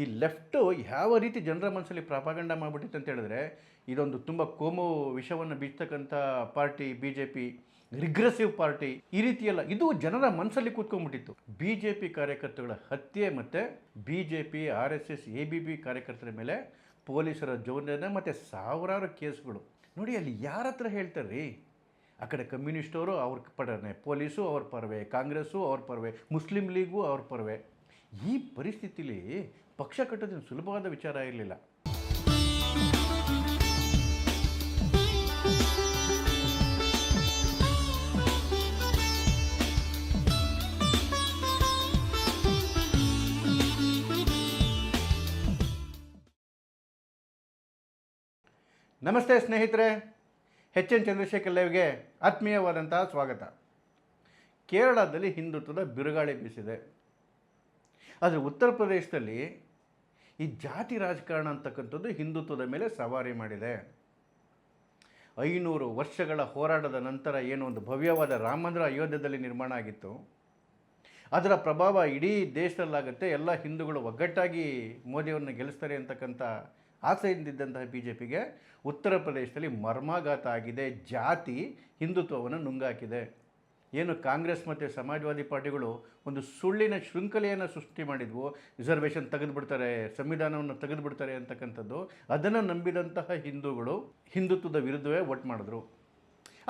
ಈ ಲೆಫ್ಟು ಯಾವ ರೀತಿ ಜನರ ಮನಸ್ಸಲ್ಲಿ ಪ್ರಾಪಗಂಡ ಮಾಡಿಬಿಟ್ಟಿತ್ತು ಅಂತ ಹೇಳಿದ್ರೆ, ಇದೊಂದು ತುಂಬ ಕೋಮು ವಿಷವನ್ನು ಬೀಳ್ತಕ್ಕಂಥ party B J P regressive party ಈ ರೀತಿಯಲ್ಲ ಇದು ಜನರ ಮನಸ್ಸಲ್ಲಿ ಕೂತ್ಕೊಂಡ್ಬಿಟ್ಟಿತ್ತು. ಬಿ ಜೆ ಪಿ ಕಾರ್ಯಕರ್ತರುಗಳ ಹತ್ಯೆ ಮತ್ತು B J P R S S A B B ಕಾರ್ಯಕರ್ತರ ಮೇಲೆ ಪೊಲೀಸರ ಜೋಡಣೆ ಮತ್ತು ಸಾವಿರಾರು ಕೇಸ್ಗಳು. ನೋಡಿ, ಅಲ್ಲಿ ಯಾರ ಹತ್ರ ಹೇಳ್ತಾರೆ ರೀ ಆ ಕಡೆ ಕಮ್ಯುನಿಸ್ಟವರು ಅವ್ರ ಪರನೇ ಪೊಲೀಸು, ಅವ್ರ ಪರವೇ ಕಾಂಗ್ರೆಸ್ಸು, ಅವ್ರ ಪರವೇ ಮುಸ್ಲಿಂ ಲೀಗು, ಅವ್ರ ಪರವೇ. ಈ ಪರಿಸ್ಥಿತಿಲಿ ಪಕ್ಷ ಕಟ್ಟೋದೇನು ಸುಲಭವಾದ ವಿಚಾರ ಇರಲಿಲ್ಲ. ನಮಸ್ತೆ ಸ್ನೇಹಿತರೆ ಎಚ್ ಎನ್ ಚಂದ್ರಶೇಖರ್ ಲೇವ್ಗೆ ಆತ್ಮೀಯವಾದಂತಹ ಸ್ವಾಗತ. ಕೇರಳದಲ್ಲಿ ಹಿಂದುತ್ವದ ಬಿರುಗಾಳಿ ಬೀಸಿದೆ. ಆದರೆ ಉತ್ತರ ಪ್ರದೇಶದಲ್ಲಿ ಈ ಜಾತಿ ರಾಜಕಾರಣ ಅಂತಕ್ಕಂಥದ್ದು ಹಿಂದುತ್ವದ ಮೇಲೆ ಸವಾರಿ ಮಾಡಿದೆ. ಐನೂರು ವರ್ಷಗಳ ಹೋರಾಟದ ನಂತರ ಏನು ಒಂದು ಭವ್ಯವಾದ ರಾಮ ಅಯೋಧ್ಯದಲ್ಲಿ ನಿರ್ಮಾಣ ಆಗಿತ್ತು. ಅದರ ಪ್ರಭಾವ ಇಡೀ ದೇಶದಲ್ಲಾಗುತ್ತೆ, ಎಲ್ಲ ಹಿಂದೂಗಳು ಒಗ್ಗಟ್ಟಾಗಿ ಮೋದಿಯವ್ರನ್ನ ಗೆಲ್ಲಿಸ್ತಾರೆ ಅಂತಕ್ಕಂಥ ಆಸೆಯಿಂದಿದ್ದಂತಹ ಬಿ ಜೆ ಪಿಗೆ ಉತ್ತರ ಪ್ರದೇಶದಲ್ಲಿ ಮರ್ಮಾಘಾತ ಆಗಿದೆ. ಜಾತಿ ಹಿಂದುತ್ವವನ್ನು ನುಂಗಾಕಿದೆ. ಏನು ಕಾಂಗ್ರೆಸ್ ಮತ್ತು ಸಮಾಜವಾದಿ ಪಾರ್ಟಿಗಳು ಒಂದು ಸುಳ್ಳಿನ ಶೃಂಖಲೆಯನ್ನು ಸೃಷ್ಟಿ ಮಾಡಿದ್ವು ರಿಸರ್ವೇಷನ್ ತೆಗೆದುಬಿಡ್ತಾರೆ, ಸಂವಿಧಾನವನ್ನು ತೆಗೆದುಬಿಡ್ತಾರೆ ಅಂತಕ್ಕಂಥದ್ದು, ಅದನ್ನು ನಂಬಿದಂತಹ ಹಿಂದೂಗಳು ಹಿಂದುತ್ವದ ವಿರುದ್ಧವೇ ವೋಟ್ ಮಾಡಿದ್ರು.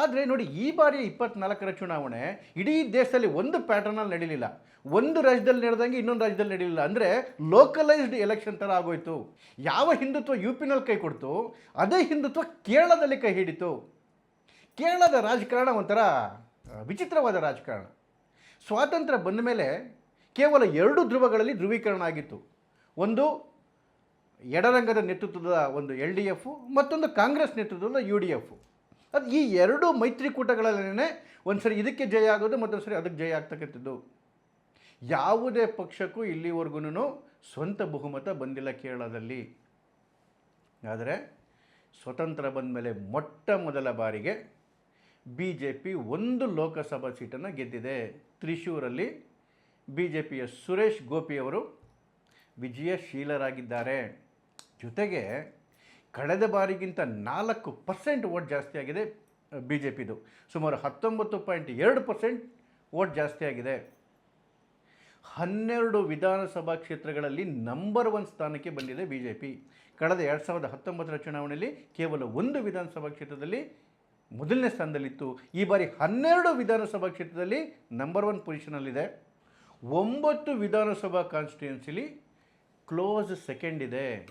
ಆದರೆ ನೋಡಿ, ಈ ಬಾರಿ ಇಪ್ಪತ್ನಾಲ್ಕರ ಚುನಾವಣೆ ಇಡೀ ದೇಶದಲ್ಲಿ ಒಂದು ಪ್ಯಾಟರ್ನಲ್ಲಿ ನಡೀಲಿಲ್ಲ. ಒಂದು ರಾಜ್ಯದಲ್ಲಿ ನಡೆದಂಗೆ ಇನ್ನೊಂದು ರಾಜ್ಯದಲ್ಲಿ ನಡೀಲಿಲ್ಲ. ಅಂದರೆ ಲೋಕಲೈಸ್ಡ್ ಎಲೆಕ್ಷನ್ ಥರ ಆಗೋಯಿತು. ಯಾವ ಹಿಂದುತ್ವ ಯು ಪಿನಲ್ಲಿ ಕೈ ಕೊಡ್ತು, ಅದೇ ಹಿಂದುತ್ವ ಕೇರಳದಲ್ಲಿ ಕೈ ಹಿಡಿತು. ಕೇರಳದ ರಾಜಕಾರಣ ಒಂಥರ ವಿಚಿತ್ರವಾದ ರಾಜಕಾರಣ. ಸ್ವಾತಂತ್ರ್ಯ ಬಂದ ಮೇಲೆ ಕೇವಲ ಎರಡು ಧ್ರುವಗಳಲ್ಲಿ ಧ್ರುವೀಕರಣ ಆಗಿತ್ತು. ಒಂದು ಎಡರಂಗದ ನೇತೃತ್ವದ ಒಂದು ಎಲ್ ಡಿ ಎಫು, ಮತ್ತೊಂದು ಕಾಂಗ್ರೆಸ್ ನೇತೃತ್ವದ ಯು ಡಿ ಎಫು. ಅದು ಈ ಎರಡು ಮೈತ್ರಿಕೂಟಗಳಲ್ಲೇ ಒಂದು ಸರಿ ಇದಕ್ಕೆ ಜಯ ಆಗೋದು ಮತ್ತೊಂದು ಸರಿ ಅದಕ್ಕೆ ಜಯ ಆಗ್ತಕ್ಕಂಥದ್ದು. ಯಾವುದೇ ಪಕ್ಷಕ್ಕೂ ಇಲ್ಲಿವರೆಗೂ ಸ್ವಂತ ಬಹುಮತ ಬಂದಿಲ್ಲ ಕೇರಳದಲ್ಲಿ. ಆದರೆ ಸ್ವತಂತ್ರ ಬಂದ ಮೇಲೆ ಮೊಟ್ಟ ಮೊದಲ ಬಾರಿಗೆ ಬಿ ಜೆ ಪಿ ಒಂದು ಲೋಕಸಭಾ ಸೀಟನ್ನು ಗೆದ್ದಿದೆ. ತ್ರಿಶೂರಲ್ಲಿ ಬಿ ಜೆ ಪಿಯ ಸುರೇಶ್ ಗೋಪಿಯವರು ವಿಜಯಶೀಲರಾಗಿದ್ದಾರೆ. ಜೊತೆಗೆ ಕಳೆದ ಬಾರಿಗಿಂತ ನಾಲ್ಕು ಪರ್ಸೆಂಟ್ ವೋಟ್ ಜಾಸ್ತಿ ಆಗಿದೆ ಬಿ ಜೆ ಪಿದು ಸುಮಾರು ಹತ್ತೊಂಬತ್ತು ಪಾಯಿಂಟ್ ಎರಡು ಪರ್ಸೆಂಟ್ ವೋಟ್ ಜಾಸ್ತಿ ಆಗಿದೆ. ಹನ್ನೆರಡು ವಿಧಾನಸಭಾ ಕ್ಷೇತ್ರಗಳಲ್ಲಿ ನಂಬರ್ ಒನ್ ಸ್ಥಾನಕ್ಕೆ ಬಂದಿದೆ ಬಿ ಜೆ ಪಿ ಕಳೆದ ಎರಡು ಸಾವಿರದ ಹತ್ತೊಂಬತ್ತರ ಚುನಾವಣೆಯಲ್ಲಿ ಕೇವಲ ಒಂದು ವಿಧಾನಸಭಾ ಕ್ಷೇತ್ರದಲ್ಲಿ ಮೊದಲನೇ ಸ್ಥಾನದಲ್ಲಿತ್ತು. ಈ ಬಾರಿ ಹನ್ನೆರಡು ವಿಧಾನಸಭಾ ಕ್ಷೇತ್ರದಲ್ಲಿ ನಂಬರ್ ಒನ್ ಪೊಸಿಷನಲ್ಲಿದೆ ಒಂಬತ್ತು ವಿಧಾನಸಭಾ ಕಾನ್ಸ್ಟಿಟ್ಯೂನ್ಸಿಲಿ ಕ್ಲೋಸ್ ಸೆಕೆಂಡ್ ಇದೆ.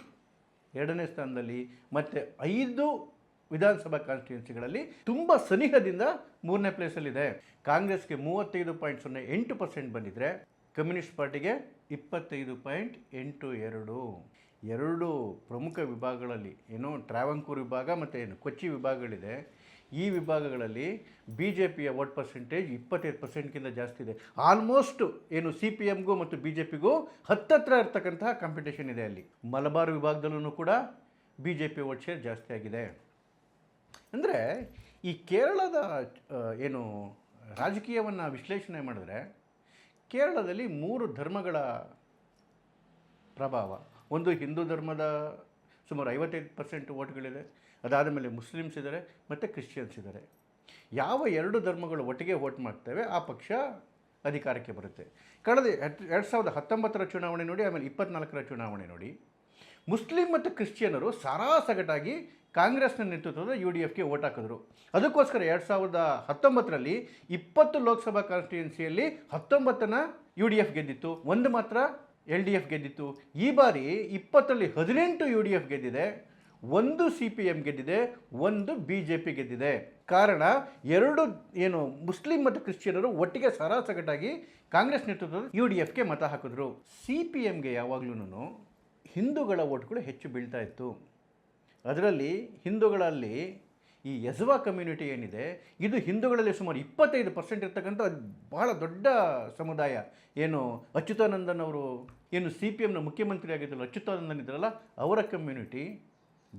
ಎರಡನೇ ಸ್ಥಾನದಲ್ಲಿ ಮತ್ತು ಐದು ವಿಧಾನಸಭಾ ಕಾನ್ಸ್ಟಿಟ್ಯೂನ್ಸಿಗಳಲ್ಲಿ ತುಂಬ ಸನಿಹದಿಂದ ಮೂರನೇ ಪ್ಲೇಸಲ್ಲಿದೆ ಕಾಂಗ್ರೆಸ್ಗೆ ಮೂವತ್ತೈದು ಪಾಯಿಂಟ್ ಸೊನ್ನೆ ಎಂಟು ಪರ್ಸೆಂಟ್ ಬಂದಿದ್ದರೆ ಕಮ್ಯುನಿಸ್ಟ್ ಪಾರ್ಟಿಗೆ ಇಪ್ಪತ್ತೈದು ಪಾಯಿಂಟ್ ಎಂಟು ಎರಡು. ಎರಡು ಪ್ರಮುಖ ವಿಭಾಗಗಳಲ್ಲಿ, ಏನು, ಟ್ರಾವಂಕೂರ್ ವಿಭಾಗ ಮತ್ತು ಏನು, ಕೊಚ್ಚಿ ವಿಭಾಗಗಳಿದೆ. ಈ ವಿಭಾಗಗಳಲ್ಲಿ ಬಿ ಜೆ ಪಿಯ ವೋಟ್ ಪರ್ಸೆಂಟೇಜ್ ಇಪ್ಪತ್ತೈದು ಪರ್ಸೆಂಟ್ಗಿಂತ ಜಾಸ್ತಿ ಇದೆ. ಆಲ್ಮೋಸ್ಟ್ ಏನು ಸಿ ಪಿ ಎಮ್ಗೂ ಮತ್ತು ಬಿ ಜೆ ಪಿಗೂ ಹತ್ತತ್ರ ಇರ್ತಕ್ಕಂತಹ ಕಾಂಪಿಟೇಷನ್ ಇದೆ ಅಲ್ಲಿ. ಮಲಬಾರ್ ವಿಭಾಗದಲ್ಲೂ ಕೂಡ B J P vote share ಜಾಸ್ತಿ ಆಗಿದೆ. ಅಂದರೆ ಈ ಕೇರಳದ ಏನು ರಾಜಕೀಯವನ್ನು ವಿಶ್ಲೇಷಣೆ ಮಾಡಿದ್ರೆ ಕೇರಳದಲ್ಲಿ ಮೂರು ಧರ್ಮಗಳ ಪ್ರಭಾವ. ಒಂದು ಹಿಂದೂ ಧರ್ಮದ ಸುಮಾರು ಐವತ್ತೈದು ಪರ್ಸೆಂಟ್ ಓಟ್ಗಳಿದೆ ಅದಾದ ಮೇಲೆ ಮುಸ್ಲಿಮ್ಸ್ ಇದ್ದಾರೆ, ಮತ್ತು ಕ್ರಿಶ್ಚಿಯನ್ಸ್ ಇದ್ದಾರೆ. ಯಾವ ಎರಡು ಧರ್ಮಗಳು ಒಟ್ಟಿಗೆ ವೋಟ್ ಮಾಡ್ತೇವೆ, ಆ ಪಕ್ಷ ಅಧಿಕಾರಕ್ಕೆ ಬರುತ್ತೆ. ಕಳೆದ ಎರಡು ಸಾವಿರದ ಹತ್ತೊಂಬತ್ತರ ಚುನಾವಣೆ ನೋಡಿ, ಆಮೇಲೆ ಇಪ್ಪತ್ನಾಲ್ಕರ ಚುನಾವಣೆ ನೋಡಿ. ಮುಸ್ಲಿಂ ಮತ್ತು ಕ್ರಿಶ್ಚಿಯನರು ಸರಾಸಗಟಾಗಿ ಕಾಂಗ್ರೆಸ್ನ ನೇತೃತ್ವದ ಯು ಡಿ ಎಫ್ಗೆ ಓಟ್ ಹಾಕಿದ್ರು. ಅದಕ್ಕೋಸ್ಕರ ಎರಡು ಸಾವಿರದ ಹತ್ತೊಂಬತ್ತರಲ್ಲಿ ಇಪ್ಪತ್ತು ಲೋಕಸಭಾ ಕಾನ್ಸ್ಟಿಟ್ಯೂನ್ಸಿಯಲ್ಲಿ ಹತ್ತೊಂಬತ್ತನ ಯು ಡಿ ಎಫ್ ಗೆದ್ದಿತ್ತು. ಒಂದು ಮಾತ್ರ ಎಲ್ ಡಿ ಎಫ್ ಗೆದ್ದಿತ್ತು. ಈ ಬಾರಿ ಇಪ್ಪತ್ತರಲ್ಲಿ ಹದಿನೆಂಟು ಯು ಡಿ ಎಫ್ ಗೆದ್ದಿದೆ. ಒಂದು ಸಿ ಪಿ ಎಂ ಗೆದ್ದಿದೆ, ಒಂದು ಬಿ ಜೆ ಪಿ ಗೆದ್ದಿದೆ. ಕಾರಣ, ಎರಡು ಏನು ಮುಸ್ಲಿಂ ಮತ್ತು ಕ್ರಿಶ್ಚಿಯನರು ಒಟ್ಟಿಗೆ ಸರಾಸಗಟಾಗಿ ಕಾಂಗ್ರೆಸ್ ನೇತೃತ್ವದ ಯು ಡಿ ಎಫ್ಗೆ ಮತ ಹಾಕಿದ್ರು. ಸಿ ಪಿ ಎಮ್ಗೆ ಯಾವಾಗಲೂ ಹಿಂದೂಗಳ ಓಟ್ಗಳು ಹೆಚ್ಚು ಬೀಳ್ತಾ ಇತ್ತು. ಅದರಲ್ಲಿ ಹಿಂದೂಗಳಲ್ಲಿ ಈ ಯಜ್ವಾ ಕಮ್ಯುನಿಟಿ ಏನಿದೆ, ಇದು ಹಿಂದೂಗಳಲ್ಲಿ ಸುಮಾರು ಇಪ್ಪತ್ತೈದು ಪರ್ಸೆಂಟ್ ಇರ್ತಕ್ಕಂಥ ಬಹಳ ದೊಡ್ಡ ಸಮುದಾಯ. ಏನು ಅಚ್ಯುತಾನಂದನ್ ಅವರು ಏನು ಸಿ ಪಿ ಎಮ್ನ ಮುಖ್ಯಮಂತ್ರಿ ಆಗಿದ್ದರು ಅಚ್ಯುತಾನಂದನ್ ಇದ್ರಲ್ಲ, ಅವರ ಕಮ್ಯುನಿಟಿ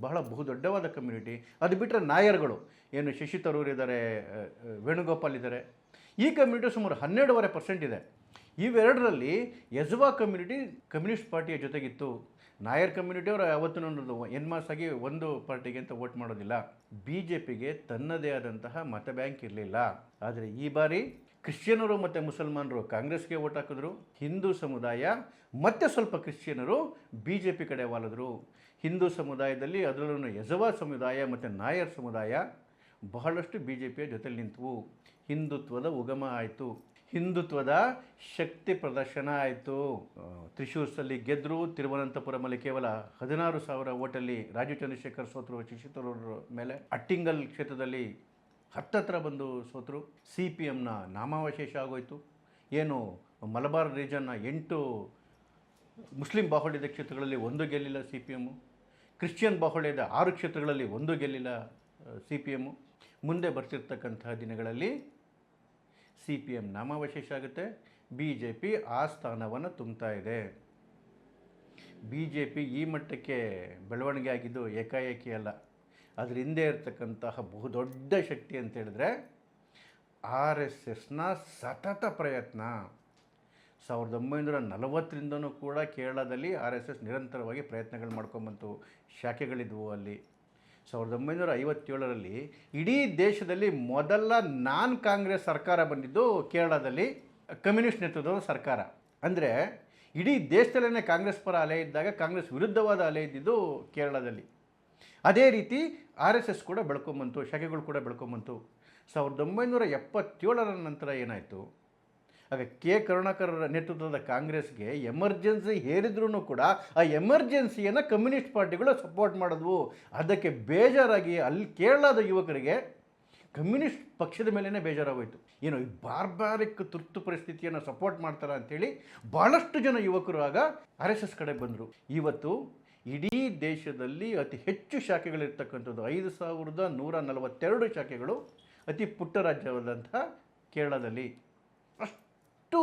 ಬಹಳ ಬಹುದೊಡ್ಡವಾದ ಕಮ್ಯುನಿಟಿ ಅದು ಬಿಟ್ಟರೆ ನಾಯರ್ಗಳು. ಏನು ಶಶಿ ತರೂರ್ ಇದ್ದಾರೆ ವೇಣುಗೋಪಾಲ್ ಇದ್ದಾರೆ. ಈ ಕಮ್ಯುನಿಟಿ ಸುಮಾರು ಹನ್ನೆರಡೂವರೆ ಪರ್ಸೆಂಟ್ ಇದೆ. ಇವೆರಡರಲ್ಲಿ ಯಜ್ವಾ ಕಮ್ಯುನಿಟಿ ಕಮ್ಯುನಿಸ್ಟ್ ಪಾರ್ಟಿಯ ಜೊತೆಗಿತ್ತು. ನಾಯರ್ ಕಮ್ಯುನಿಟಿಯವರು ಯಾವತ್ತೂ ಎನ್ ಆಗಿ ಒಂದು ಪಾರ್ಟಿಗೆ ಅಂತ ವೋಟ್ ಮಾಡೋದಿಲ್ಲ. ಬಿ ಜೆ ಪಿಗೆ ತನ್ನದೇ ಆದಂತಹ ಮತ ಬ್ಯಾಂಕ್ ಇರಲಿಲ್ಲ. ಆದರೆ ಈ ಬಾರಿ ಕ್ರಿಶ್ಚಿಯನರು ಮತ್ತು ಮುಸಲ್ಮಾನರು ಕಾಂಗ್ರೆಸ್ಗೆ ವೋಟ್ ಹಾಕಿದ್ರು. ಹಿಂದೂ ಸಮುದಾಯ ಮತ್ತೆ ಸ್ವಲ್ಪ ಕ್ರಿಶ್ಚಿಯನರು ಬಿ ಜೆ ಪಿ ಕಡೆ ವಾಲಿದ್ರು. ಹಿಂದೂ ಸಮುದಾಯದಲ್ಲಿ ಅದರಲ್ಲೂ ಯಜವಾ ಸಮುದಾಯ ಮತ್ತು ನಾಯರ್ ಸಮುದಾಯ ಬಹಳಷ್ಟು ಬಿ ಜೆ ಪಿಯ ಜೊತೆಲಿ ನಿಂತವು. ಹಿಂದುತ್ವದ ಉಗಮ ಆಯಿತು. ಹಿಂದುತ್ವದ ಶಕ್ತಿ ಪ್ರದರ್ಶನ ಆಯಿತು. ತ್ರಿಶೂರ್ಸಲ್ಲಿ ಗೆದ್ದರು ತಿರುವನಂತಪುರಮಲ್ಲಿ ಕೇವಲ ಹದಿನಾರು ಸಾವಿರ ಓಟಲ್ಲಿ ರಾಜೀವ್ ಚಂದ್ರಶೇಖರ್ ಸೋತರು, ಶಶಿತರೂರ ಮೇಲೆ. ಅಟ್ಟಿಂಗಲ್ ಕ್ಷೇತ್ರದಲ್ಲಿ ಹತ್ತತ್ರ ಬಂದು ಸೋತರು. ಸಿ ಪಿ ಎಮ್ನ ನಾಮಾವಶೇಷ ಆಗೋಯಿತು. ಏನು ಮಲಬಾರ್ ರೀಜನ್ನ ಎಂಟು ಮುಸ್ಲಿಂ ಬಾಹುಳ್ಯದ ಕ್ಷೇತ್ರಗಳಲ್ಲಿ ಒಂದು ಗೆಲ್ಲಿಲ್ಲ ಸಿ ಪಿ ಎಮ್ಮು ಕ್ರಿಶ್ಚಿಯನ್ ಬಾಹುಳ್ಯದ ಆರು ಕ್ಷೇತ್ರಗಳಲ್ಲಿ ಒಂದು ಗೆಲ್ಲಿಲ್ಲ ಸಿ ಪಿ ಎಮ್ಮು ಮುಂದೆ ಬರ್ತಿರ್ತಕ್ಕಂತಹ ದಿನಗಳಲ್ಲಿ ಸಿ ಪಿ ಎಂ ನಾಮಾವಶೇಷ ಆಗುತ್ತೆ. ಬಿ ಜೆ ಪಿ ಆ ಸ್ಥಾನವನ್ನು ತುಂಬ್ತಾ ಇದೆ. ಬಿ ಜೆ ಪಿ ಈ ಮಟ್ಟಕ್ಕೆ ಬೆಳವಣಿಗೆ ಆಗಿದ್ದು ಏಕಾಏಕಿ ಅಲ್ಲ. ಅದ್ರ ಹಿಂದೆ ಇರತಕ್ಕಂತಹ ಬಹುದೊಡ್ಡ ಶಕ್ತಿ ಅಂತ ಹೇಳಿದ್ರೆ ಆರ್ ಎಸ್ ಎಸ್ನ ಸತತ ಪ್ರಯತ್ನ. ಸಾವಿರದ ಒಂಬೈನೂರ ನಲವತ್ತರಿಂದನೂ ಕೂಡ ಕೇರಳದಲ್ಲಿ ಆರ್ ಎಸ್ ಎಸ್ ನಿರಂತರವಾಗಿ ಪ್ರಯತ್ನಗಳು ಮಾಡ್ಕೊಂಬಂತು, ಶಾಖೆಗಳಿದ್ವು ಅಲ್ಲಿ. ಸಾವಿರದ ಒಂಬೈನೂರ ಐವತ್ತೇಳರಲ್ಲಿ ಇಡೀ ದೇಶದಲ್ಲಿ ಮೊದಲ ನಾನ್ ಕಾಂಗ್ರೆಸ್ ಸರ್ಕಾರ ಬಂದಿದ್ದು ಕೇರಳದಲ್ಲಿ ಕಮ್ಯುನಿಸ್ಟ್ ನೇತೃತ್ವದ ಸರ್ಕಾರ. ಅಂದರೆ ಇಡೀ ದೇಶದಲ್ಲೇ ಕಾಂಗ್ರೆಸ್ ಪರ ಅಲೆ ಇದ್ದಾಗ ಕಾಂಗ್ರೆಸ್ ವಿರುದ್ಧವಾದ ಅಲೆ ಇದ್ದಿದ್ದು ಕೇರಳದಲ್ಲಿ. ಅದೇ ರೀತಿ ಆರ್ ಎಸ್ ಎಸ್ ಕೂಡ ಬೆಳ್ಕೊಂಬಂತು, ಶಾಖೆಗಳು ಕೂಡ ಬೆಳ್ಕೊಂಬಂತು. ಸಾವಿರದ ಒಂಬೈನೂರ ಎಪ್ಪತ್ತೇಳರ ನಂತರ ಏನಾಯಿತು? ಆಗ ಕೆ. ಕರುಣಾಕರ್ ನೇತೃತ್ವದ ಕಾಂಗ್ರೆಸ್ಗೆ ಎಮರ್ಜೆನ್ಸಿ ಹೇರಿದ್ರೂ ಕೂಡ ಆ ಎಮರ್ಜೆನ್ಸಿಯನ್ನು ಕಮ್ಯುನಿಸ್ಟ್ ಪಾರ್ಟಿಗಳು ಸಪೋರ್ಟ್ ಮಾಡಿದ್ವು. ಅದಕ್ಕೆ ಬೇಜಾರಾಗಿ ಅಲ್ಲಿ ಕೇರಳದ ಯುವಕರಿಗೆ ಕಮ್ಯುನಿಸ್ಟ್ ಪಕ್ಷದ ಮೇಲೇ ಬೇಜಾರಾಗೋಯ್ತು. ಏನು ಈ ಬಾರ್ಬಾರಿಕ್ ತುರ್ತು ಪರಿಸ್ಥಿತಿಯನ್ನು ಸಪೋರ್ಟ್ ಮಾಡ್ತಾರೆ ಅಂಥೇಳಿ ಭಾಳಷ್ಟು ಜನ ಯುವಕರು ಆಗ ಆರ್ ಎಸ್ ಎಸ್ ಕಡೆ ಬಂದರು. ಇವತ್ತು ಇಡೀ ದೇಶದಲ್ಲಿ ಅತಿ ಹೆಚ್ಚು ಶಾಖೆಗಳಿರ್ತಕ್ಕಂಥದ್ದು ಐದು ಸಾವಿರದ ನೂರ ನಲವತ್ತೆರಡು ಶಾಖೆಗಳು ಅತಿ ಪುಟ್ಟ ರಾಜ್ಯವಾದಂಥ ಕೇರಳದಲ್ಲಿ. ಅಷ್ಟು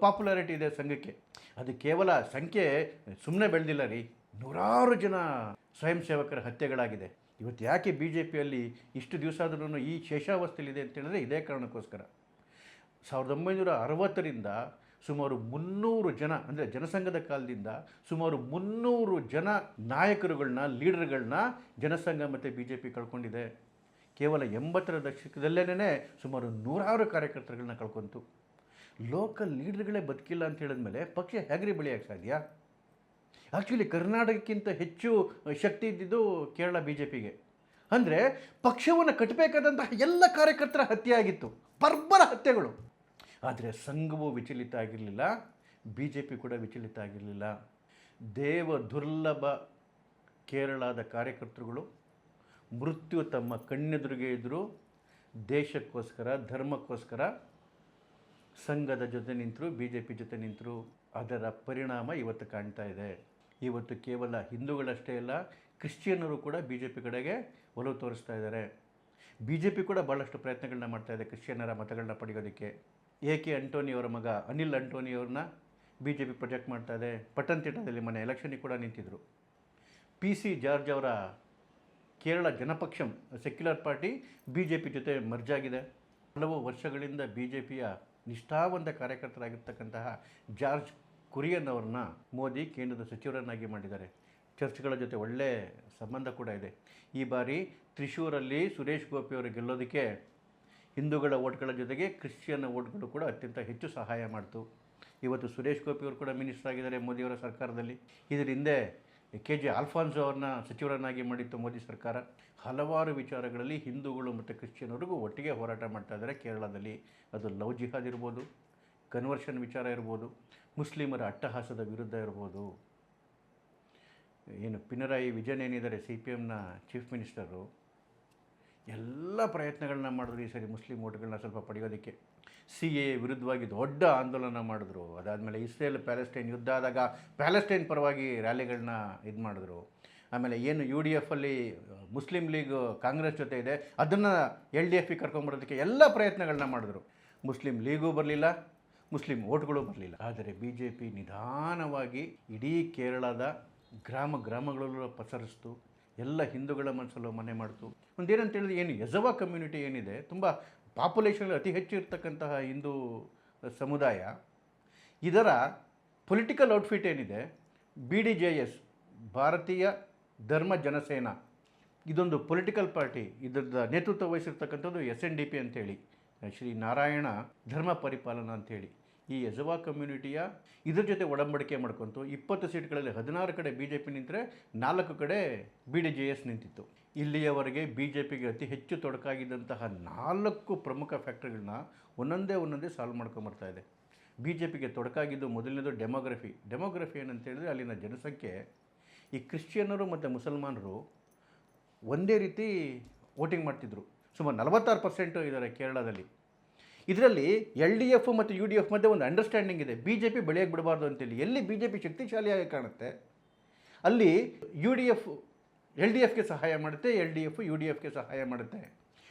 ಪಾಪ್ಯುಲಾರಿಟಿ ಇದೆ ಸಂಘಕ್ಕೆ. ಅದು ಕೇವಲ ಸಂಖ್ಯೆ ಸುಮ್ಮನೆ ಬೆಳೆದಿಲ್ಲ ರೀ, ನೂರಾರು ಜನ ಸ್ವಯಂ ಸೇವಕರ ಹತ್ಯೆಗಳಾಗಿದೆ. ಇವತ್ತು ಯಾಕೆ ಬಿ ಜೆ ಪಿಯಲ್ಲಿ ಇಷ್ಟು ದಿವಸ ಆದ್ರೂ ಈ ಶೇಷಾವಸ್ಥೆಯಲ್ಲಿದೆ ಅಂತ ಹೇಳಿದ್ರೆ ಇದೇ ಕಾರಣಕ್ಕೋಸ್ಕರ. ಸಾವಿರದ ಒಂಬೈನೂರ ಅರವತ್ತರಿಂದ ಸುಮಾರು ಮುನ್ನೂರು ಜನ, ಅಂದರೆ ಜನಸಂಘದ ಕಾಲದಿಂದ ಸುಮಾರು ಮುನ್ನೂರು ಜನ ನಾಯಕರುಗಳನ್ನ ಲೀಡರ್ಗಳನ್ನ ಜನಸಂಘ ಮತ್ತು ಬಿ ಜೆ ಪಿ ಕಳ್ಕೊಂಡಿದೆ. ಕೇವಲ ಎಂಬತ್ತರ ದಶಕದಲ್ಲೇ ಸುಮಾರು ನೂರಾರು ಕಾರ್ಯಕರ್ತರುಗಳನ್ನ ಕಳ್ಕೊಂತು. ಲೋಕಲ್ ಲೀಡರ್ಗಳೇ ಬದುಕಿಲ್ಲ ಅಂತ ಹೇಳಿದ ಮೇಲೆ ಪಕ್ಷ ಹೇಗ್ರಿ ಬೆಳೆಯೋಕ್ಕೆ ಸಾಧ್ಯ? ಆ್ಯಕ್ಚುಲಿ ಕರ್ನಾಟಕಕ್ಕಿಂತ ಹೆಚ್ಚು ಶಕ್ತಿ ಇದ್ದಿದ್ದು ಕೇರಳ ಬಿ ಜೆ ಪಿಗೆ ಅಂದರೆ ಪಕ್ಷವನ್ನು ಕಟ್ಟಬೇಕಾದಂತಹ ಎಲ್ಲ ಕಾರ್ಯಕರ್ತರ ಹತ್ಯೆ ಆಗಿತ್ತು. ಬರ್ಬರ ಹತ್ಯೆಗಳು. ಆದರೆ ಸಂಘವು ವಿಚಲಿತ ಆಗಿರಲಿಲ್ಲ ಬಿ ಜೆ ಪಿ ಕೂಡ ವಿಚಲಿತ ಆಗಿರಲಿಲ್ಲ. ದೇವ ದುರ್ಲಭ ಕೇರಳದ ಕಾರ್ಯಕರ್ತರುಗಳು, ಮೃತ್ಯು ತಮ್ಮ ಕಣ್ಣೆದುರಿಗೆ ಇದ್ದರು ದೇಶಕ್ಕೋಸ್ಕರ, ಧರ್ಮಕ್ಕೋಸ್ಕರ ಸಂಘದ ಜೊತೆ ನಿಂತರು ಬಿ ಜೆ ಪಿ ಜೊತೆ ನಿಂತರು, ಅದರ ಪರಿಣಾಮ ಇವತ್ತು ಕಾಣ್ತಾ ಇದೆ. ಇವತ್ತು ಕೇವಲ ಹಿಂದೂಗಳಷ್ಟೇ ಅಲ್ಲ, ಕ್ರಿಶ್ಚಿಯನ್ನರು ಕೂಡ ಬಿ ಜೆ ಪಿ ಕಡೆಗೆ ಒಲವು ತೋರಿಸ್ತಾ ಇದ್ದಾರೆ. ಬಿ ಜೆ ಪಿ ಕೂಡ ಭಾಳಷ್ಟು ಪ್ರಯತ್ನಗಳನ್ನ ಮಾಡ್ತಾ ಇದೆ ಕ್ರಿಶ್ಚಿಯನ್ನರ ಮತಗಳನ್ನ ಪಡೆಯೋದಕ್ಕೆ. ಎ ಕೆ ಅಂಟೋನಿ ಅವರ ಮಗ ಅನಿಲ್ ಅಂಟೋನಿ ಅವ್ರನ್ನ ಬಿ ಜೆ ಪಿ ಪ್ರೊಜೆಕ್ಟ್ ಮಾಡ್ತಾ ಇದೆ. ಪಟ್ಟಣತಿಟ್ಟದಲ್ಲಿ ಮೊನ್ನೆ ಎಲೆಕ್ಷನಿಗೆ ಕೂಡ ನಿಂತಿದ್ದರು ಪಿ ಸಿ ಜಾರ್ಜ್ ಅವರ Kerala Janapaksham, secular party B J P ಜೊತೆ ಮರ್ಜಾಗಿದೆ ಹಲವು ವರ್ಷಗಳಿಂದ ಬಿ ಜೆ ಪಿಯ ನಿಷ್ಠಾವಂತ ಕಾರ್ಯಕರ್ತರಾಗಿರ್ತಕ್ಕಂತಹ ಜಾರ್ಜ್ ಕುರಿಯನ್ ಅವರನ್ನ ಮೋದಿ ಕೇಂದ್ರದ ಸಚಿವರನ್ನಾಗಿ ಮಾಡಿದ್ದಾರೆ. ಚರ್ಚ್ಗಳ ಜೊತೆ ಒಳ್ಳೆ ಸಂಬಂಧ ಕೂಡ ಇದೆ. ಈ ಬಾರಿ ತ್ರಿಶೂರಲ್ಲಿ ಸುರೇಶ್ ಗೋಪಿ ಅವರು ಗೆಲ್ಲೋದಕ್ಕೆ ಹಿಂದೂಗಳ ಓಟ್ಗಳ ಜೊತೆಗೆ ಕ್ರಿಶ್ಚಿಯನ್ ಓಟ್ಗಳು ಕೂಡ ಅತ್ಯಂತ ಹೆಚ್ಚು ಸಹಾಯ ಮಾಡಿತು. ಇವತ್ತು ಸುರೇಶ್ ಗೋಪಿ ಅವರು ಕೂಡ ಮಿನಿಸ್ಟರ್ ಆಗಿದ್ದಾರೆ ಮೋದಿಯವರ ಸರ್ಕಾರದಲ್ಲಿ. ಇದರ ಹಿಂದೆ ಕೆ ಜೆ ಆಲ್ಫಾನ್ಸೋ ಅವ್ರನ್ನ ಸಚಿವರನ್ನಾಗಿ ಮಾಡಿತ್ತು ಮೋದಿ ಸರ್ಕಾರ. ಹಲವಾರು ವಿಚಾರಗಳಲ್ಲಿ ಹಿಂದೂಗಳು ಮತ್ತು ಕ್ರಿಶ್ಚಿಯನ್ವರೆಗೂ ಒಟ್ಟಿಗೆ ಹೋರಾಟ ಮಾಡ್ತಾ ಇದ್ದಾರೆ. ಕೇರಳದಲ್ಲಿ ಅದು ಲವ್ ಜಿಹಾದ್ ಇರ್ಬೋದು ಕನ್ವರ್ಷನ್ ವಿಚಾರ ಇರ್ಬೋದು, ಮುಸ್ಲಿಮರ ಅಟ್ಟಹಾಸದ ವಿರುದ್ಧ ಇರ್ಬೋದು. ಏನು ಪಿನರಾಯಿ ವಿಜಯನ್ ಏನಿದ್ದಾರೆ, ಸಿ ಪಿ ಎಮ್ನ ಚೀಫ್ ಮಿನಿಸ್ಟರು ಎಲ್ಲ ಪ್ರಯತ್ನಗಳನ್ನ ಮಾಡಿದ್ರು ಈ ಸರಿ ಮುಸ್ಲಿಂ ಓಟ್ಗಳನ್ನ ಸ್ವಲ್ಪ ಪಡೆಯೋದಕ್ಕೆ. ಸಿ ಎ ವಿರುದ್ಧವಾಗಿ ದೊಡ್ಡ ಆಂದೋಲನ ಮಾಡಿದ್ರು. ಅದಾದಮೇಲೆ ಇಸ್ರೇಲ್ ಪ್ಯಾಲೆಸ್ಟೈನ್ ಯುದ್ಧ ಆದಾಗ ಪ್ಯಾಲೆಸ್ಟೈನ್ ಪರವಾಗಿ ರ್ಯಾಲಿಗಳನ್ನ ಇದು ಮಾಡಿದ್ರು. ಆಮೇಲೆ ಏನು ಯು ಡಿ ಎಫಲ್ಲಿ ಮುಸ್ಲಿಂ ಲೀಗ್ ಕಾಂಗ್ರೆಸ್ ಜೊತೆ ಇದೆ, ಅದನ್ನು ಎಲ್ ಡಿ ಎಫ್ಗೆ ಕರ್ಕೊಂಡ್ಬರೋದಕ್ಕೆ ಎಲ್ಲ ಪ್ರಯತ್ನಗಳನ್ನ ಮಾಡಿದ್ರು. ಮುಸ್ಲಿಂ ಲೀಗೂ ಬರಲಿಲ್ಲ, ಮುಸ್ಲಿಂ ಓಟ್ಗಳು ಬರಲಿಲ್ಲ. ಆದರೆ ಬಿ ಜೆ ಪಿ ನಿಧಾನವಾಗಿ ಇಡೀ ಕೇರಳದ ಗ್ರಾಮ ಗ್ರಾಮಗಳಲ್ಲೂ ಪಸರಿಸ್ತು, ಎಲ್ಲ ಹಿಂದೂಗಳ ಮನಸ್ಸಲ್ಲೂ ಮನೆ ಮಾಡ್ತು. ಒಂದೇನಂತ ಹೇಳಿದ್ರೆ ಏನು ಯಜವಾ ಕಮ್ಯುನಿಟಿ ಏನಿದೆ, ತುಂಬ ಪಾಪ್ಯುಲೇಷನ್ ಅತಿ ಹೆಚ್ಚು ಇರ್ತಕ್ಕಂತಹ ಹಿಂದೂ ಸಮುದಾಯ, ಇದರ ಪೊಲಿಟಿಕಲ್ ಔಟ್ಫಿಟ್ ಏನಿದೆ? B D J S Bharatiya Dharma Janasena. ಇದೊಂದು ಪೊಲಿಟಿಕಲ್ ಪಾರ್ಟಿ ಇದರ ನೇತೃತ್ವ ವಹಿಸಿರ್ತಕ್ಕಂಥದ್ದು ಎಸ್ ಎನ್ ಡಿ ಪಿ ಅಂತೇಳಿ ಶ್ರೀ ನಾರಾಯಣ ಧರ್ಮ ಪರಿಪಾಲನಾ ಅಂತೇಳಿ ಈ ಯಜವಾ ಕಮ್ಯುನಿಟಿಯ ಇದ್ರ ಜೊತೆ ಒಡಂಬಡಿಕೆ ಮಾಡ್ಕೊಂತು, ಇಪ್ಪತ್ತು ಸೀಟ್ಗಳಲ್ಲಿ ಹದಿನಾರು ಕಡೆ ಬಿ ಜೆ ಪಿ ನಿಂತರೆ ನಾಲ್ಕು ಕಡೆ ಬಿ ಡಿ ಜೆ ಎಸ್ ನಿಂತಿತ್ತು. ಇಲ್ಲಿಯವರೆಗೆ ಬಿ ಜೆ ಪಿಗೆ ಅತಿ ಹೆಚ್ಚು ತೊಡಕಾಗಿದ್ದಂತಹ ನಾಲ್ಕು ಪ್ರಮುಖ ಫ್ಯಾಕ್ಟ್ರಿಗಳನ್ನ ಒಂದೊಂದೇ ಒಂದೊಂದೇ ಸಾಲ್ವ್ ಮಾಡ್ಕೊಂಬರ್ತಾ ಇದೆ. ಬಿ ಜೆ ಪಿಗೆ ತೊಡಕಾಗಿದ್ದು ಮೊದಲನೇದು ಡೆಮೋಗ್ರಫಿ ಡೆಮೋಗ್ರಫಿ ಏನಂತ ಹೇಳಿದ್ರೆ ಅಲ್ಲಿನ ಜನಸಂಖ್ಯೆ. ಈ ಕ್ರಿಶ್ಚಿಯನ್ನರು ಮತ್ತು ಮುಸಲ್ಮಾನರು ಒಂದೇ ರೀತಿ ವೋಟಿಂಗ್ ಮಾಡ್ತಿದ್ರು. ಸುಮಾರು ನಲವತ್ತಾರು ಪರ್ಸೆಂಟು ಇದ್ದಾರೆ ಕೇರಳದಲ್ಲಿ. ಇದರಲ್ಲಿ ಎಲ್ ಡಿ ಎಫ್ ಮತ್ತು ಯು ಡಿ ಎಫ್ ಮಧ್ಯೆ ಒಂದು ಅಂಡರ್ಸ್ಟ್ಯಾಂಡಿಂಗ್ ಇದೆ. ಬಿ ಜೆ ಪಿ ಬೆಳೆಯಕ್ಕೆ ಬಿಡಬಾರ್ದು ಅಂತೇಳಿ. ಎಲ್ಲಿ ಬಿ ಜೆ ಪಿ ಶಕ್ತಿಶಾಲಿಯಾಗಿ ಕಾಣುತ್ತೆ? ಅಲ್ಲಿ U D F L D ಎಫ್ಗೆ ಸಹಾಯ ಮಾಡುತ್ತೆ L D F U D ಎಫ್ಗೆ ಸಹಾಯ ಮಾಡುತ್ತೆ.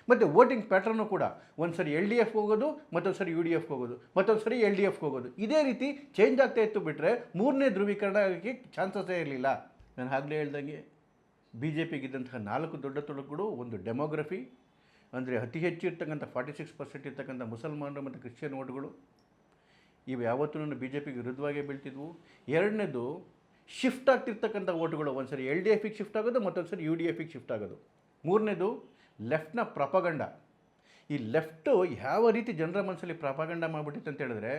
ಮತ್ತು ವೋಟಿಂಗ್ ಪ್ಯಾಟ್ರನ್ನು ಕೂಡ ಒಂದು ಸರಿ ಎಲ್ ಡಿ ಎಫ್ ಹೋಗೋದು ಮತ್ತೊಂದು ಸರಿ ಯು ಡಿ ಎಫ್ ಹೋಗೋದು ಮತ್ತೊಂದು ಸರಿ ಎಲ್ ಡಿ ಎಫ್ ಹೋಗೋದು. ಇದೇ ರೀತಿ ಚೇಂಜ್ ಆಗ್ತಾ ಇತ್ತು ಬಿಟ್ಟರೆ ಮೂರನೇ ಧ್ರುವೀಕರಣ ಆಗೋಕ್ಕೆ ಚಾನ್ಸಸ್ಸೇ ಇರಲಿಲ್ಲ. ನಾನು ಆಗಲೇ ಹೇಳ್ದಂಗೆ ಬಿ ಜೆ ಪಿಗಿದ್ದಂತಹ ನಾಲ್ಕು ದೊಡ್ಡ ತೊಡಕುಗಳು, ಒಂದು ಡೆಮೋಗ್ರಫಿ ಅಂದರೆ ಅತಿ ಹೆಚ್ಚು ಇರ್ತಕ್ಕಂಥ ಫಾರ್ಟಿ ಸಿಕ್ಸ್ ಪರ್ಸೆಂಟ್ ಇರ್ತಕ್ಕಂಥ ಮುಸಲ್ಮಾನರು ಮತ್ತು ಕ್ರಿಶ್ಚಿಯನ್ ಓಟ್ಗಳು, ಇವು ಯಾವತ್ತೂ ಬಿ ಜೆ ಪಿಗೆ ವಿರುದ್ಧವಾಗೇ ಬೀಳ್ತಿದ್ವು. ಎರಡನೇದು ಶಿಫ್ಟ್ ಆಗ್ತಿರ್ತಕ್ಕಂಥ ಓಟ್ಗಳು ಒಂದು ಸರಿ ಎಲ್ ಡಿ ಎಫಿಗೆ ಶಿಫ್ಟ್ ಆಗೋದು ಮತ್ತೊಂದು ಸರಿ ಯು ಡಿ ಎಫಿಗೆ ಶಿಫ್ಟ್ ಆಗೋದು. ಮೂರನೇದು ಲೆಫ್ಟ್ನ ಪ್ರಪಗಂಡ ಈ ಲೆಫ್ಟು ಯಾವ ರೀತಿ ಜನರ ಮನಸ್ಸಲ್ಲಿ ಪ್ರಾಪಗಂಡ ಮಾಡಿಬಿಟ್ಟಿತ್ತು ಅಂತ ಹೇಳಿದ್ರೆ,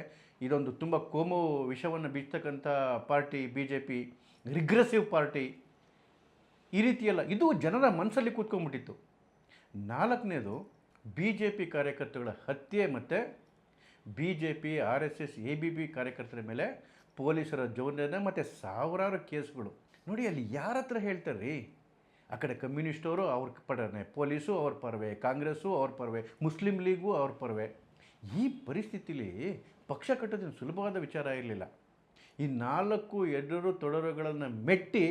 ಇದೊಂದು ತುಂಬ ಕೋಮು ವಿಷವನ್ನು ಬೀಚ್ತಕ್ಕಂಥ party B J P regressive party ಈ ರೀತಿಯೆಲ್ಲ. ಇದು ಜನರ ಮನಸ್ಸಲ್ಲಿ ಕೂತ್ಕೊಂಡ್ಬಿಟ್ಟಿತ್ತು. ನಾಲ್ಕನೇದು ಬಿ ಜೆ ಪಿ ಕಾರ್ಯಕರ್ತರುಗಳ ಹತ್ಯೆ ಮತ್ತು B J P R S S, A B B ಕಾರ್ಯಕರ್ತರ ಮೇಲೆ ಪೊಲೀಸರ ಜೋಡಣೆ ಮತ್ತು ಸಾವಿರಾರು ಕೇಸ್ಗಳು. ನೋಡಿ, ಅಲ್ಲಿ ಯಾರ ಹತ್ರ ಹೇಳ್ತಾರೆ ರೀ ಆ ಕಡೆ ಕಮ್ಯುನಿಸ್ಟವರು ಅವ್ರ ಪರವೇ ಪೊಲೀಸು, ಅವ್ರ ಪರವೇ ಕಾಂಗ್ರೆಸ್ಸು, ಅವ್ರ ಪರವೇ ಮುಸ್ಲಿಂ ಲೀಗು, ಅವ್ರ ಪರವೇ. ಈ ಪರಿಸ್ಥಿತಿಲಿ ಪಕ್ಷ ಕಟ್ಟೋದಿನ ಸುಲಭವಾದ ವಿಚಾರ ಇರಲಿಲ್ಲ. ಈ ನಾಲ್ಕು ಎದುರು ತೊಡರುಗಳನ್ನು ಮೆಟ್ಟಿ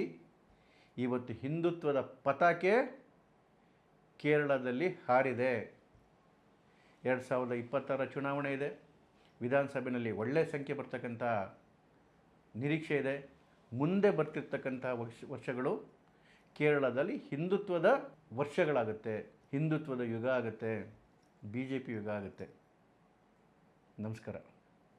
ಇವತ್ತು ಹಿಂದುತ್ವದ ಪತಾಕೆ ಕೇರಳದಲ್ಲಿ ಹಾರಿದೆ. ಎರಡು ಸಾವಿರದ ಇಪ್ಪತ್ತರ ಚುನಾವಣೆ ಇದೆ. ವಿಧಾನಸಭೆಯಲ್ಲಿ ಒಳ್ಳೆಯ ಸಂಖ್ಯೆ ಬರ್ತಕ್ಕಂಥ ನಿರೀಕ್ಷೆ ಇದೆ. ಮುಂದೆ ಬರ್ತಿರ್ತಕ್ಕಂಥ ವರ್ಷ, ವರ್ಷಗಳು ಕೇರಳದಲ್ಲಿ ಹಿಂದುತ್ವದ ವರ್ಷಗಳಾಗುತ್ತೆ. ಹಿಂದುತ್ವದ ಯುಗ ಆಗುತ್ತೆ. ಬಿ ಜೆ ಪಿ ಯುಗ ಆಗುತ್ತೆ. ನಮಸ್ಕಾರ.